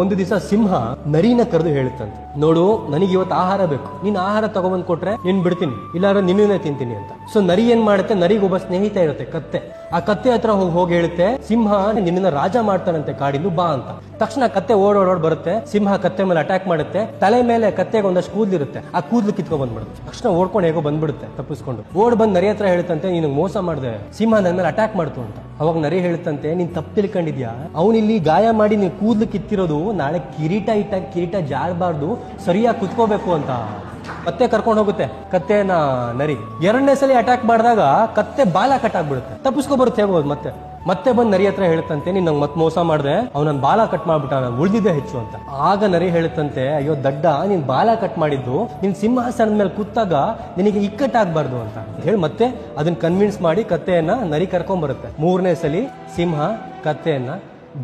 ಒಂದು ದಿವಸ ಸಿಂಹ ನರಿನ ಕರೆದು ಹೇಳುತ್ತಂತೆ, ನೋಡು, ನನಗೆ ಇವತ್ತು ಆಹಾರ ಬೇಕು. ನೀನ್ ಆಹಾರ ತಗೊಬಂದ್ ಕೊಟ್ರೆ ನೀನ್ ಬಿಡ್ತೀನಿ, ಇಲ್ಲಾಂದ್ರೆ ನಿನ್ನೇ ತಿಂತೀನಿ ಅಂತ. ಸೊ ನರಿ ಏನ್ ಮಾಡುತ್ತೆ? ನರಿಗೆ ಒಬ್ಬ ಸ್ನೇಹಿತ ಇರುತ್ತೆ, ಕತ್ತೆ. ಆ ಕತ್ತೆ ಹತ್ರ ಹೋಗಿ ಹೋಗಿ ಹೇಳುತ್ತೆ, ಸಿಂಹ ನಿನ್ನ ರಾಜ ಮಾಡ್ತಾನಂತೆ ಕಾಡಿಂದು, ಬಾ ಅಂತ. ತಕ್ಷಣ ಕತ್ತೆ ಓಡೋಡೋಡ್ ಬರುತ್ತೆ, ಸಿಂಹ ಕತ್ತೆ ಮೇಲೆ ಅಟ್ಯಾಕ್ ಮಾಡುತ್ತೆ, ತಲೆ ಮೇಲೆ ಕತ್ತೆಗೆ ಒಂದಷ್ಟು ಕೂದಲಿರುತ್ತೆ ಆ ಕೂದಲು ಕಿತ್ಕೊಂಡ್ ಬಂದ್ಬಿಡುತ್ತೆ. ತಕ್ಷಣ ಓಡ್ಕೊಂಡು ಹೇಗೋ ಬಂದ್ಬಿಡುತ್ತೆ, ತಪ್ಪಿಸ್ಕೊಂಡು. ಓಡ್ ಬಂದ್ ನರಿ ಹತ್ರ ಹೇಳುತ್ತಂತೆ ನಿನಗೆ ಮೋಸ ಮಾಡಿದೆ, ಸಿಂಹ ನನ್ನ ಮೇಲೆ ಅಟ್ಯಾಕ್ ಮಾಡ್ತು ಅಂತ. ಅವಾಗ ನರಿ ಹೇಳ್ತಂತೆ, ನೀನ್ ತಪ್ಪು ತಿಳ್ಕೊಂಡಿದ್ಯಾ ಅವನಿಲ್ಲಿ ಗಾಯ ಮಾಡಿ ನೀವು ಕೂದ್ಲು ಕಿತ್ತಿರೋದು ನಾಳೆ ಕಿರೀಟ ಇಟ್ಟ, ಕಿರೀಟ ಜಾರಬಾರ್ದು, ಸರಿಯಾಗಿ ಕುತ್ಕೋಬೇಕು ಅಂತ. ಕತ್ತೆ ಕರ್ಕೊಂಡು ಹೋಗುತ್ತೆ. ಕತ್ತೆನ ನರಿ. ಎರಡನೇ ಸಲ ಅಟ್ಯಾಕ್ ಮಾಡಿದಾಗ ಕತ್ತೆ ಬಾಲ ಕಟ್ ಆಗ್ಬಿಡುತ್ತೆ. ತಪ್ಪಿಸ್ಕೊ ಬರುತ್ತೆ ಹೇಗೋದು ಮತ್ತೆ. ಮತ್ತೆ ಬಂದು ನರಿ ಹತ್ರ ಹೇಳುತ್ತಂತೆ, ನೀನ್ ನಂಗೆ ಮತ್ತೆ ಮೋಸ ಮಾಡಿದೆ, ಅವ್ನ ಬಾಲ ಕಟ್ ಮಾಡ್ಬಿಟ್ಟ ಉಳಿದಿದ್ದೆ ಹೆಚ್ಚು ಅಂತ. ಆಗ ನರಿ ಹೇಳುತ್ತಂತೆ, ಅಯ್ಯೋ ದಡ್ಡ, ನೀನ್ ಬಾಲ ಕಟ್ ಮಾಡಿದ್ದು, ನಿನ್ ಸಿಂಹಾಸನದ ಮೇಲೆ ಕೂತಾಗ ನಿನಗೆ ಇಕ್ಕಟ್ಟಾಗಬಾರ್ದು ಅಂತ. ಹೇಳಿ ಮತ್ತೆ ಅದನ್ನ ಕನ್ವಿನ್ಸ್ ಮಾಡಿ ಕತ್ತೆಯನ್ನ ನರಿ ಕರ್ಕೊಂಡ್ ಬರುತ್ತೆ ಮೂರನೇ ಸಲಿ ಸಿಂಹ ಕತ್ತೆಯನ್ನ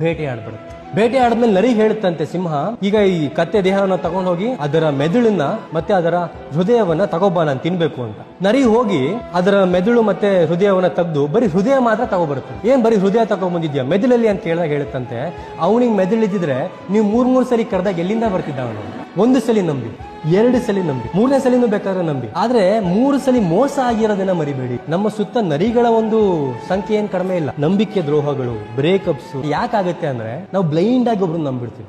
ಭೇಟಿ ಆಡ್ಬಿಡುತ್ತೆ ಬೇಟೆ ಆಡದ್ಮೇಲೆ ನರಿ ಹೇಳುತ್ತಂತೆ ಸಿಂಹ, ಈಗ ಈ ಕತ್ತೆ ದೇಹವನ್ನ ತಗೊಂಡು ಹೋಗಿ ಅದರ ಮೆದುಳನ್ನ ಮತ್ತೆ ಅದರ ಹೃದಯವನ್ನ ತಗೋಬಾ, ನಾನು ತಿನ್ಬೇಕು ಅಂತ. ನರಿ ಹೋಗಿ ಅದರ ಮೆದುಳು ಮತ್ತೆ ಹೃದಯವನ್ನ ತೆಗೆದು ಬರೀ ಹೃದಯ ಮಾತ್ರ ತಗೋಬರುತ್ತೆ. ಏನ್ ಬರೀ ಹೃದಯ ತಗೊಂಡ್ಬಂದಿದ್ಯಾ ಮೆದುಳಲ್ಲಿ ಅಂತ ಕೇಳಿದಾಗ ಹೇಳುತ್ತಂತೆ, ಅವನಿಗೆ ಮೆದುಳಿದ್ದಿದ್ರೆ ನೀವು ಮೂರ್ ಮೂರ್ ಸರಿ ಕರೆದಾಗ ಎಲ್ಲಿಂದ ಬರ್ತಿದ್ದ ಅವನು? ಒಂದು ಸಲ ನಂಬಿ, ಎರಡು ಸಲ ನಂಬಿ, ಮೂರನೇ ಸಲಿನೂ ಬೇಕಾದ್ರೆ ನಂಬಿ. ಆದ್ರೆ ಮೂರು ಸಲ ಮೋಸ ಆಗಿರೋದನ್ನ ಮರಿಬೇಡಿ. ನಮ್ಮ ಸುತ್ತ ನರಿಗಳ ಒಂದು ಸಂಖ್ಯೆ ಏನ್ ಕಡಿಮೆ ಇಲ್ಲ. ನಂಬಿಕೆ ದ್ರೋಹಗಳು ಬ್ರೇಕಪ್ಸ್ ಯಾಕಾಗುತ್ತೆ ಅಂದ್ರೆ ನಾವು ಬ್ಲೈಂಡ್ ಆಗಿ ಒಬ್ರು ನಂಬಿಡ್ತೀವಿ